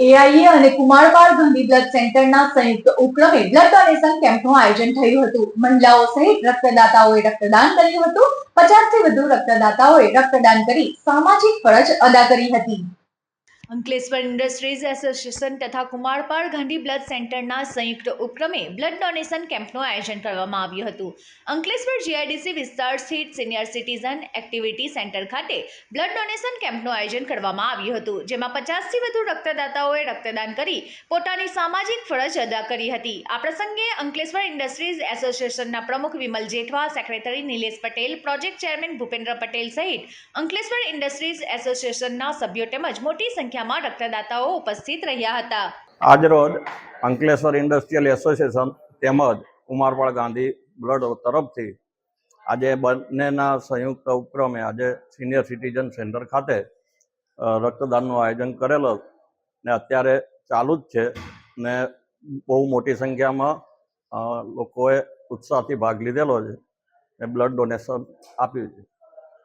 AIA અને Kumarpal Gandhi blood સેન્ટરના સંયુક્ત ઉપક્રમે બ્લડ ડોનેશન કેમ્પનું આયોજન થયું હતું. મહિલાઓ સહિત રક્તદાતાઓએ રક્તદાન કર્યું હતું. પચાસથી વધુ રક્તદાતાઓએ રક્તદાન કરી સામાજિક ફરજ અદા કરી હતી. અંકલેશ્વર ઇન્ડસ્ટ્રીઝ એસોસિએશન તથા કુમારપાળ ગાંધી બ્લડ સેન્ટરના સંયુક્ત ઉપક્રમે બ્લડ ડોનેશન કેમ્પનું આયોજન કરવામાં આવ્યું હતું. અંકલેશ્વર જીઆઈડીસી વિસ્તાર સ્થિત સિનિયર સિટીઝન એક્ટિવિટી સેન્ટર ખાતે બ્લડ ડોનેશન કેમ્પનું આયોજન કરવામાં આવ્યું હતું, જેમાં પચાસથી વધુ રક્તદાતાઓએ રક્તદાન કરી પોતાની સામાજિક ફરજ અદા કરી હતી. આ પ્રસંગે અંકલેશ્વર ઇન્ડસ્ટ્રીઝ એસોસિએશનના પ્રમુખ Vimal Jethwa, secretary Nilesh Patel, project chairman Bhupendra Patel સહિત અંકલેશ્વર ઇન્ડસ્ટ્રીઝ એસોસિએશનના સભ્યો તેમજ મોટી સંખ્યામાં રક્તદાતાઓ ઉપસ્થિત રહ્યા હતા. આજરોજ અંકલેશ્વર ઇન્ડસ્ટ્રીયલ એસોસિએશન તેમજ કુમારપાળ ગાંધી બ્લડ તરફથી આજે બંનેના સંયુક્ત ઉપક્રમે આજે સિનિયર સિટીઝન સેન્ટર ખાતે રક્તદાનનું આયોજન કરેલું ને અત્યારે ચાલુ જ છે ને બહુ મોટી સંખ્યામાં લોકોએ ઉત્સાહથી ભાગ લીધેલો છે ને બ્લડ ડોનેશન આપ્યું છે.